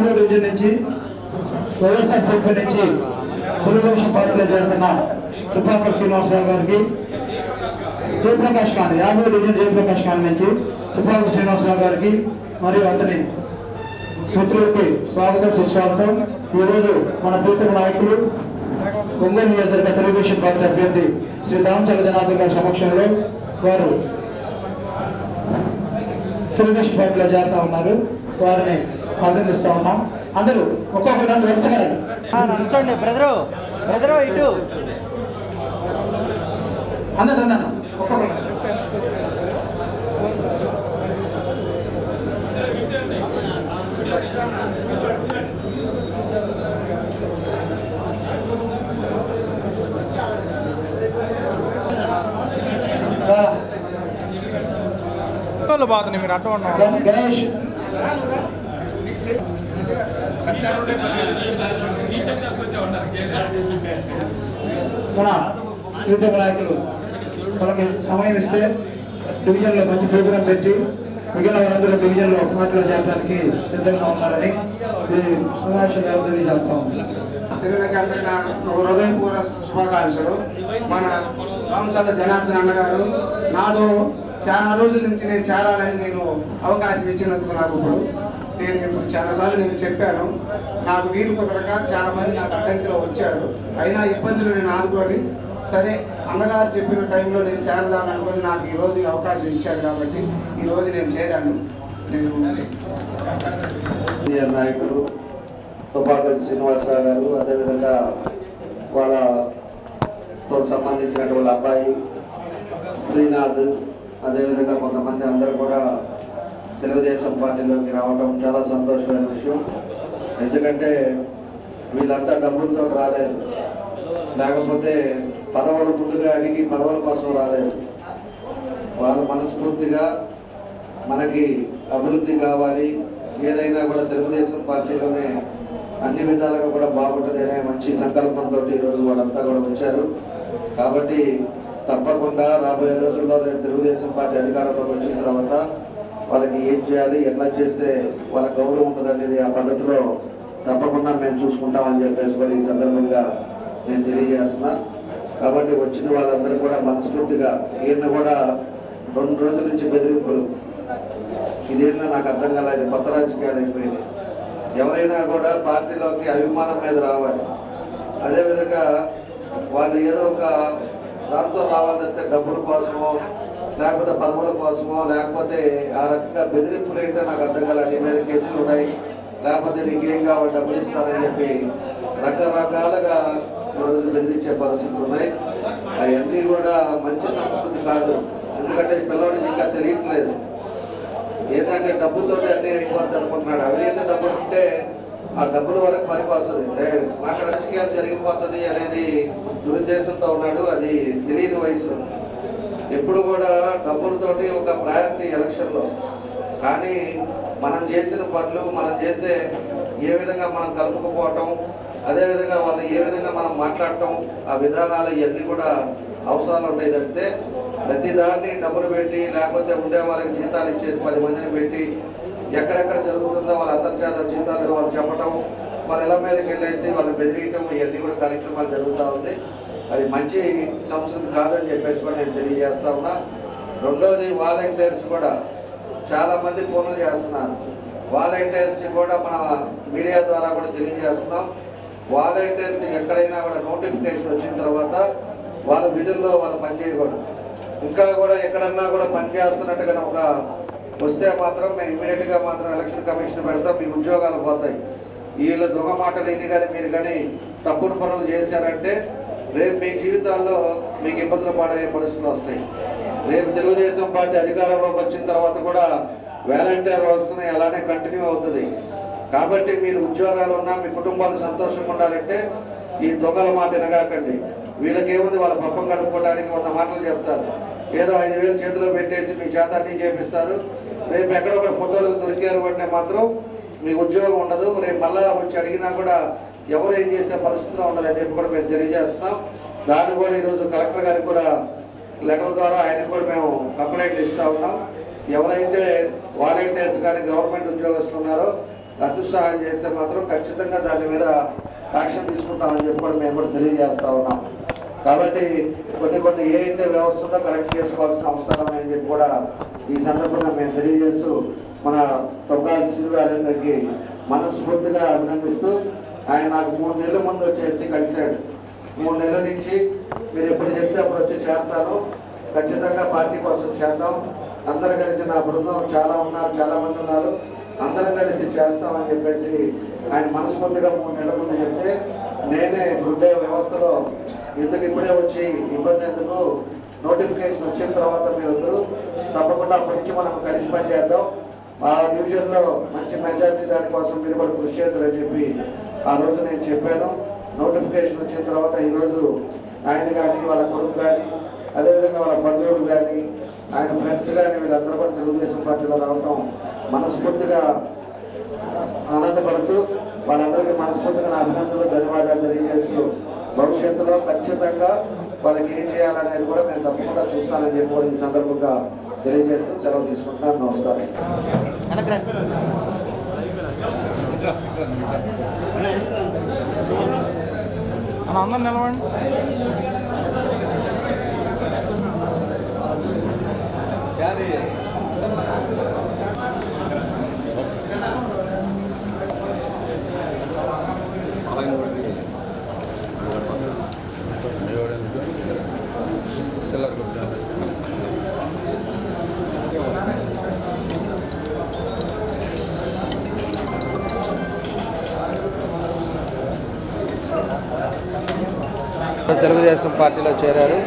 ఈరోజు యాభై డివిజన్ నుంచి వైఎస్ఆర్ సీపీ నుంచి తెలుగుదేశం పార్టీలో చేరుతున్న తుపాకర్ శ్రీనివాసరావు గారికి జయప్రకాష్ ఖాన్ యాభై డివిజన్ జయప్రకాష్ ఖాన్ నుంచి తుపాకర్ శ్రీనివాసరావు గారికి మరియు అతని మిత్రులకి స్వాగతం సుస్వాగతం. ఈరోజు మన ప్రీతమ నాయకులు ఒంగోలు నియోజకవర్గ తెలుగుదేశం పార్టీ అభ్యర్థి శ్రీ రామచంద్ర జనార్దన్ గారి సమక్షంలో వారు తెలుగుదేశం పార్టీలో చేరుతా ఉన్నారు. వారిని అభినందిస్తా ఉన్నాం అందరూ ఒక్కొక్కరు అందరూ వరుసగా రండి. నిల్చోండి బ్రదరు బ్రదరు ఇటు అందరూ రండి అన్న. ఒక్కొక్కరు రా. వాళ్ళు బాగుంది మీరు అట్ట ఉన్నారు గణ- గణేష్ మన యూట్యూబ్ నాయకులు వాళ్ళకి సమయం ఇస్తే డివిజన్లో మంచి ప్రోగ్రాం పెట్టి మిగిలిన వారందరూ డివిజన్లో పాటలు చేయడానికి సిద్ధంగా ఉన్నారని ఈ సమావేశంలో తెలియజేస్తాం పిల్లలకి శుభాకాంక్షలు. మన రామచంద్ర జనార్దన్ అన్నగారు నాలో చాలా రోజుల నుంచి నేను చేరాలని నేను అవకాశం ఇచ్చినందుకు నాకు ఇప్పుడు నేను ఇప్పుడు చాలాసార్లు నేను చెప్పాను నాకు వీలు కుదరక చాలా మంది నాకు అడ్డంకిలో వచ్చాడు అయినా ఇబ్బందులు నేను ఆదుకొని సరే అన్నగారు చెప్పిన టైంలో నేను చేరదాను అనుకుని నాకు ఈరోజు అవకాశం ఇచ్చాడు కాబట్టి ఈ రోజు నేను చేరాను. నేను నాయకుడు నాయకులు శ్రీనివాసరావు గారు అదేవిధంగా వాళ్ళతో సంబంధించినటువంటి అబ్బాయి శ్రీనాథ్ అదేవిధంగా కొంతమంది అందరూ కూడా తెలుగుదేశం పార్టీలోకి రావడం చాలా సంతోషమైన విషయం. ఎందుకంటే వీళ్ళంతా డబ్బులతో రాలేదు. లేకపోతే పదవులు ముందుగా అడిగి పదవుల కోసం రాలేదు. వాళ్ళు మనస్ఫూర్తిగా మనకి అభివృద్ధి కావాలి. ఏదైనా కూడా తెలుగుదేశం పార్టీలోనే అన్ని విధాలుగా కూడా బాగుంటుంది అనే మంచి సంకల్పంతో ఈరోజు వాళ్ళంతా కూడా వచ్చారు. కాబట్టి తప్పకుండా రాబోయే రోజుల్లో రేపు తెలుగుదేశం పార్టీ అధికారంలోకి వచ్చిన తర్వాత వాళ్ళకి ఏం చేయాలి ఎట్లా చేస్తే వాళ్ళ గౌరవం ఉంటుంది అనేది ఆ పద్ధతిలో తప్పకుండా మేము చూసుకుంటామని చెప్పేసి కూడా ఈ సందర్భంగా నేను తెలియజేస్తున్నా. కాబట్టి వచ్చిన వాళ్ళందరూ కూడా మనస్ఫూర్తిగా ఈయన కూడా రెండు రోజుల నుంచి బెదిరింపులు. ఇదేనా నాకు అర్థం కాలేదు కొత్త రాజకీయాలు అయిపోయింది ఎవరైనా కూడా పార్టీలోకి అభిమానం మీద రావాలి. అదేవిధంగా వాళ్ళు ఏదో ఒక దాంతో రావాలంటే డబ్బుల కోసమో లేకపోతే పదవుల కోసమో లేకపోతే ఆ రకంగా బెదిరింపులు ఏంటో నాకు అర్థం కాలేదు. నీ మీద కేసులు ఉన్నాయి. లేకపోతే నీకేం కావాలి? డబ్బులు ఇస్తానని చెప్పి రకరకాలుగా ఈరోజు బెదిరించే పరిస్థితులు ఉన్నాయి. అవన్నీ కూడా మంచి సంస్కృతి కాదు. ఎందుకంటే పిల్లవాడికి ఇంకా తెలియట్లేదు. ఏంటంటే డబ్బుతో అన్ని అయిపోద్ది అనుకుంటున్నాడు. అవి అయితే డబ్బులు ఉంటే ఆ డబ్బుల వరకు పనిపోతుంది వస్తుంది రాజకీయాలు జరిగిపోతుంది అనేది దురుద్దేశంతో ఉన్నాడు. అది తెలియని వయసు. ఎప్పుడు కూడా డబ్బులతోటి ఒక ప్రయారిటీ ఎలక్షన్లో కానీ మనం చేసిన పనులు మనం చేసే ఏ విధంగా మనం కలుపుకుపోవటం అదేవిధంగా వాళ్ళు ఏ విధంగా మనం మాట్లాడటం ఆ విధానాలు ఇవన్నీ కూడా అవసరాలు ఉంటాయి తప్పితే ప్రతిదాన్ని డబ్బులు పెట్టి లేకపోతే ఉండే వాళ్ళకి జీతాలు ఇచ్చేసి పది మందిని పెట్టి ఎక్కడెక్కడ జరుగుతుందో వాళ్ళ అంతర్జాతీయ జీతాలు వాళ్ళు చెప్పటం వాళ్ళ ఇళ్ళ మీదకి వెళ్ళేసి వాళ్ళు బెదిరియటం ఇవన్నీ కూడా కార్యక్రమాలు జరుగుతూ ఉంది. అది మంచి సంస్కృతి కాదని చెప్పేసి కూడా నేను తెలియజేస్తా ఉన్నా. రెండవది వాలంటీర్స్ కూడా చాలామంది ఫోన్లు చేస్తున్నారు. వాలంటీర్స్ కూడా మన మీడియా ద్వారా కూడా తెలియజేస్తున్నాం. వాలంటీర్స్ ఎక్కడైనా కూడా నోటిఫికేషన్ వచ్చిన తర్వాత వాళ్ళ విధుల్లో వాళ్ళు పనిచేయకూడదు ఇంకా కూడా ఎక్కడన్నా కూడా పనిచేస్తున్నట్టుగా ఒక వస్తే మాత్రం మేము ఇమీడియట్గా మాత్రం ఎలక్షన్ కమిషన్ పెడతాం. మీ ఉద్యోగాలు పోతాయి. వీళ్ళు దొంగ మాటలు విని కానీ మీరు కానీ తప్పుడు పనులు చేశారంటే రేపు మీ జీవితాల్లో మీకు ఇబ్బందులు పడే పరిస్థితులు వస్తాయి. రేపు తెలుగుదేశం పార్టీ అధికారంలోకి వచ్చిన తర్వాత కూడా వాలంటీర్ వ్యవస్థని అలానే కంటిన్యూ అవుతుంది. కాబట్టి మీరు ఉద్యోగాలు ఉన్నా మీ కుటుంబాలు సంతోషంగా ఉండాలంటే ఈ దొంగల మాట వినగాకండి. వీళ్ళకేముంది వాళ్ళ పప్పం గడుపుకోవడానికి వంద మాటలు చెప్తారు. ఏదో ఐదు వేలు చేతిలో పెట్టేసి మీ చేత చేపిస్తారు. రేపు ఎక్కడో ఒక ఫోటోలు దొరికారు అంటే మాత్రం మీకు ఉద్యోగం ఉండదు. రేపు మళ్ళా వచ్చి అడిగినా కూడా ఎవరు ఏం చేసే పరిస్థితిలో ఉండదు అని చెప్పి కూడా మేము తెలియజేస్తున్నాం. దాన్ని కూడా ఈరోజు కలెక్టర్ గారికి కూడా లెటర్ ద్వారా ఆయనకు కూడా మేము కంప్లైంట్ ఇస్తూ ఉన్నాం. ఎవరైతే వాలంటీర్స్ కానీ గవర్నమెంట్ ఉద్యోగస్తులు ఉన్నారో అత్యుత్సాహం చేస్తే మాత్రం ఖచ్చితంగా దాని మీద యాక్షన్ తీసుకుంటామని చెప్పి కూడా మేము కూడా తెలియజేస్తూ ఉన్నాం. కాబట్టి కొన్ని కొన్ని ఏ అయితే వ్యవస్థ ఉందో కరెక్ట్ చేసుకోవాల్సిన అవసరం అని చెప్పి కూడా ఈ సందర్భంగా మేము తెలియజేస్తూ మన తొక్కాలి శివు గారికి మనస్ఫూర్తిగా అభినందిస్తూ ఆయన నాకు మూడు నెలల ముందు వచ్చేసి కలిశాడు. మూడు నెలల నుంచి మీరు ఎప్పుడు చెప్తే అప్పుడు వచ్చి చేస్తాను. ఖచ్చితంగా పార్టీ కోసం చేద్దాం. అందరు కలిసి నా బృందం చాలా ఉన్నారు చాలా మంది ఉన్నారు. అందరం కలిసి చేస్తామని చెప్పేసి ఆయన మనస్ఫూర్తిగా మూడు నెలల ముందు చెప్తే నేనే గుడ్డే వ్యవస్థలో ఎందుకు ఇప్పుడే వచ్చి ఇబ్బంది ఎందుకు? నోటిఫికేషన్ వచ్చిన తర్వాత మీరందరూ తప్పకుండా అప్పటి నుంచి మనం కలిసి పనిచేద్దాం. ఆ డివిజన్లో మంచి మెజార్టీ దానికోసం మీరు కూడా కృషి చేద్దరని చెప్పి ఆ రోజు నేను చెప్పాను. నోటిఫికేషన్ వచ్చిన తర్వాత ఈరోజు ఆయన కానీ వాళ్ళ కొడుకు కానీ అదేవిధంగా వాళ్ళ బంధువులు కానీ ఆయన ఫ్రెండ్స్ కానీ వీళ్ళందరూ కూడా తెలుగుదేశం పార్టీలో రావటం మనస్ఫూర్తిగా ఆనందపడుతూ వాళ్ళందరికీ మనస్ఫూర్తిగా నా అభినందనలు ధన్యవాదాలు తెలియజేస్తూ భవిష్యత్తులో ఖచ్చితంగా వాళ్ళకి ఏం చేయాలనేది కూడా నేను తప్పకుండా చూస్తానని చెప్పి కూడా ఈ సందర్భంగా తెలియజేస్తూ సెలవు తీసుకుంటున్నాను. నమస్కారం. వెనక్కి రండి. అన్న అందరు నిలవండి తెలుగుదేశం పార్టీలో చేరారు.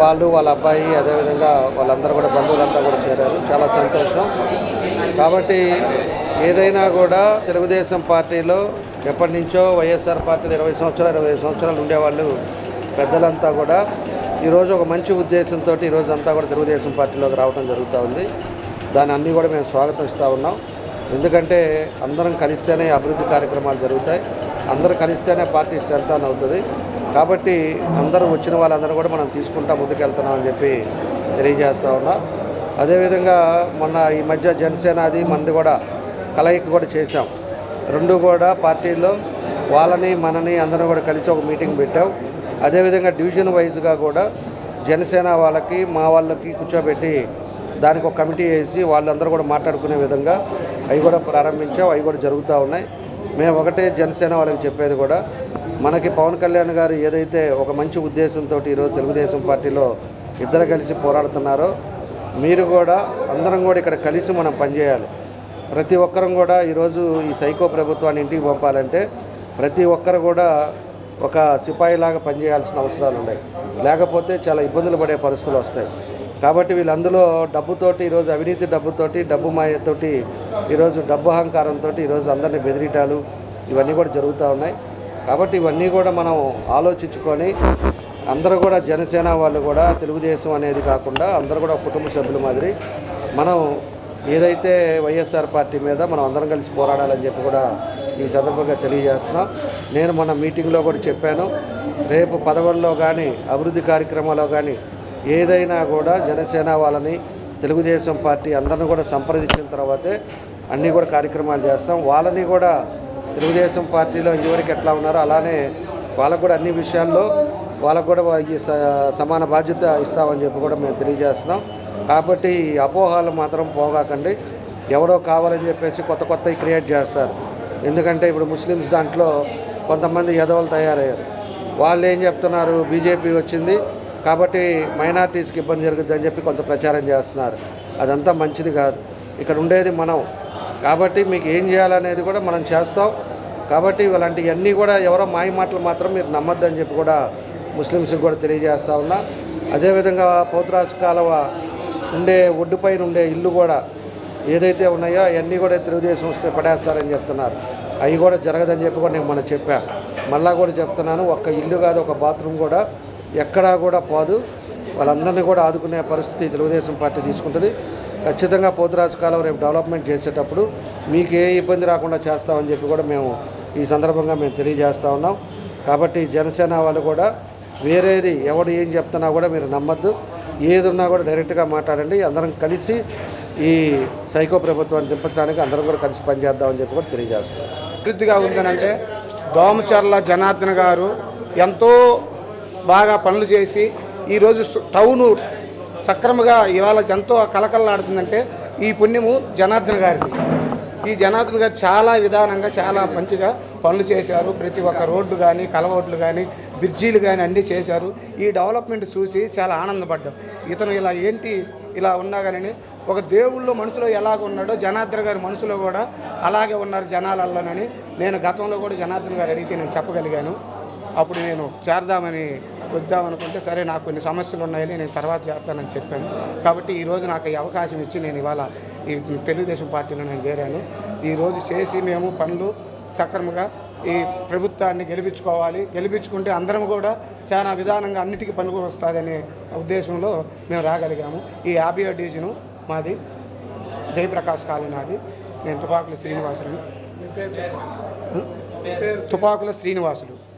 వాళ్ళు వాళ్ళ అబ్బాయి అదేవిధంగా వాళ్ళందరూ కూడా బంధువులంతా కూడా చేరారు. చాలా సంతోషం. కాబట్టి ఏదైనా కూడా తెలుగుదేశం పార్టీలో ఎప్పటి నుంచో వైఎస్ఆర్ పార్టీలో ఇరవై సంవత్సరాలు ఇరవై సంవత్సరాలు ఉండేవాళ్ళు పెద్దలంతా కూడా. ఈరోజు ఒక మంచి ఉద్దేశంతో ఈరోజు అంతా కూడా తెలుగుదేశం పార్టీలోకి రావడం జరుగుతూ ఉంది. దాన్ని అన్నీ కూడా మేము స్వాగతిస్తూ ఉన్నాం. ఎందుకంటే అందరం కలిస్తేనే అభివృద్ధి కార్యక్రమాలు జరుగుతాయి. అందరూ కలిస్తేనే పార్టీ స్ట్రెంత్ అని అవుతుంది. కాబట్టి అందరూ వచ్చిన వాళ్ళందరూ కూడా మనం తీసుకుంటా ముందుకెళ్తున్నామని చెప్పి తెలియజేస్తా ఉన్నా. అదేవిధంగా మొన్న ఈ మధ్య జనసేనది మంది కూడా కలయిక కూడా చేశాం. రెండు కూడా పార్టీల్లో వాళ్ళని మనని అందరం కూడా కలిసి ఒక మీటింగ్ పెట్టాం. అదేవిధంగా డివిజన్ వైజ్గా కూడా జనసేన వాళ్ళకి మా వాళ్ళకి కూర్చోబెట్టి దానికి ఒక కమిటీ వేసి వాళ్ళందరూ కూడా మాట్లాడుకునే విధంగా అవి కూడా ప్రారంభించాం అవి కూడా జరుగుతూ ఉన్నాయి. మేము ఒకటే జనసేన వాళ్ళకి చెప్పేది కూడా మనకి పవన్ కళ్యాణ్ గారు ఏదైతే ఒక మంచి ఉద్దేశంతో ఈరోజు తెలుగుదేశం పార్టీలో ఇద్దరు కలిసి పోరాడుతున్నారో మీరు కూడా అందరం కూడా ఇక్కడ కలిసి మనం పనిచేయాలి. ప్రతి ఒక్కరం కూడా ఈరోజు ఈ సైకో ప్రభుత్వాన్ని ఇంటికి పంపాలంటే ప్రతి ఒక్కరు కూడా ఒక సిపాయిలాగా పనిచేయాల్సిన అవసరాలు ఉన్నాయి. లేకపోతే చాలా ఇబ్బందులు పడే పరిస్థితులు వస్తాయి. కాబట్టి వీళ్ళందులో డబ్బుతోటి ఈరోజు అవినీతి డబ్బుతోటి డబ్బు మాయతోటి ఈరోజు డబ్బు అహంకారంతో ఈరోజు అందరినీ బెదిరిటాలు ఇవన్నీ కూడా జరుగుతూ ఉన్నాయి. కాబట్టి ఇవన్నీ కూడా మనం ఆలోచించుకొని అందరూ కూడా జనసేన వాళ్ళు కూడా తెలుగుదేశం అనేది కాకుండా అందరూ కూడా కుటుంబ సభ్యుల మాదిరి మనం ఏదైతే వైఎస్ఆర్ పార్టీ మీద మనం అందరం కలిసి పోరాడాలని చెప్పి కూడా ఈ సందర్భంగా తెలియజేస్తున్నాం. నేను మన మీటింగ్లో కూడా చెప్పాను. రేపు పదవుల్లో కానీ అభివృద్ధి కార్యక్రమాల్లో కానీ ఏదైనా కూడా జనసేన వాళ్ళని తెలుగుదేశం పార్టీ అందరిని కూడా సంప్రదించిన తర్వాతే అన్నీ కూడా కార్యక్రమాలు చేస్తాం. వాళ్ళని కూడా తెలుగుదేశం పార్టీలో ఇదివరకు ఎట్లా ఉన్నారో అలానే వాళ్ళకు కూడా అన్ని విషయాల్లో వాళ్ళకు కూడా ఈ స- సమాన బాధ్యత ఇస్తామని చెప్పి కూడా మేము తెలియజేస్తున్నాం. కాబట్టి ఈ అపోహాలు మాత్రం పోగాకండి. ఎవడో కావాలని చెప్పేసి కొత్త కొత్తవి క్రియేట్ చేస్తారు. ఎందుకంటే ఇప్పుడు ముస్లిమ్స్ దాంట్లో కొంతమంది ఎదవలు తయారయ్యారు. వాళ్ళు ఏం చెప్తున్నారు? బీజేపీ వచ్చింది. కాబట్టి మైనార్టీస్కి ఇబ్బంది జరుగుతుందని చెప్పి కొంత ప్రచారం చేస్తున్నారు. అదంతా మంచిది కాదు. ఇక్కడ ఉండేది మనం. కాబట్టి మీకు ఏం చేయాలనేది కూడా మనం చేస్తాం. కాబట్టి ఇలాంటివన్నీ కూడా ఎవరో మాయ మాటలు మాత్రం మీరు నమ్మొద్దని చెప్పి కూడా ముస్లిమ్స్కి కూడా తెలియజేస్తా ఉన్నా. అదేవిధంగా పోతురాజు కాలువ ఉండే ఒడ్డుపైన ఉండే ఇల్లు కూడా ఏదైతే ఉన్నాయో అవన్నీ కూడా తెలుగుదేశం వస్తే పడేస్తారని చెప్తున్నారు. అవి కూడా జరగదని చెప్పి కూడా నేను మనం చెప్పా. మళ్ళా కూడా చెప్తున్నాను ఒక్క ఇల్లు కాదు ఒక బాత్రూమ్ కూడా ఎక్కడా కూడా పోదు. వాళ్ళందరినీ కూడా ఆదుకునే పరిస్థితి తెలుగుదేశం పార్టీ తీసుకుంటుంది. ఖచ్చితంగా పోతురాజు కాలం రేపు డెవలప్మెంట్ చేసేటప్పుడు మీకు ఏ ఇబ్బంది రాకుండా చేస్తామని చెప్పి కూడా మేము ఈ సందర్భంగా మేము తెలియజేస్తా ఉన్నాం. కాబట్టి జనసేన వాళ్ళు కూడా వేరేది ఎవడు ఏం చెప్తున్నా కూడా మీరు నమ్మద్దు. ఏది ఉన్నా కూడా డైరెక్ట్గా మాట్లాడండి. అందరం కలిసి ఈ సైకో ప్రభుత్వాన్ని దింపడానికి అందరం కూడా కలిసి పనిచేద్దామని చెప్పి కూడా తెలియజేస్తాం. అభివృద్ధిగా ఉందనంటే దోమచర్ల జనార్దన్ గారు ఎంతో బాగా పనులు చేసి ఈరోజు టౌను సక్రమంగా ఇవాళ ఎంతో కలకలలాడుతుందంటే ఈ పుణ్యము జనార్దన్ గారిది. ఈ జనార్దన్ గారు చాలా విధానంగా చాలా మంచిగా పనులు చేశారు. ప్రతి ఒక్క రోడ్డు కానీ కలవోట్లు కానీ బ్రిడ్జీలు కానీ అన్నీ చేశారు. ఈ డెవలప్మెంట్ చూసి చాలా ఆనందపడ్డాం. ఇతను ఇలా ఏంటి ఇలా ఉన్నా కానీ ఒక దేవుళ్ళు మనసులో ఎలాగ ఉన్నాడో జనార్దన్ గారి మనసులో కూడా అలాగే ఉన్నారు జనాలలోనని నేను గతంలో కూడా జనార్దన్ గారు అడిగితే నేను చెప్పగలిగాను. అప్పుడు నేను చేరదామని వద్దామనుకుంటే సరే నాకు కొన్ని సమస్యలు ఉన్నాయని నేను తర్వాత చేస్తానని చెప్పాను. కాబట్టి ఈరోజు నాకు ఈ అవకాశం ఇచ్చి నేను ఇవాళ ఈ తెలుగుదేశం పార్టీలో నేను చేరాను. ఈరోజు చేసి మేము పనులు సక్రమంగా ఈ ప్రభుత్వాన్ని గెలిపించుకోవాలి. గెలిపించుకుంటే అందరం కూడా చాలా విధానంగా అన్నిటికీ పనికి వస్తుందనే ఉద్దేశంలో మేము రాగలిగాము. ఈ యాభై డివిజను మాది. జయప్రకాష్ కాలనీ నాది. నేను తుపాకుల శ్రీనివాసులు తుపాకుల శ్రీనివాసులు.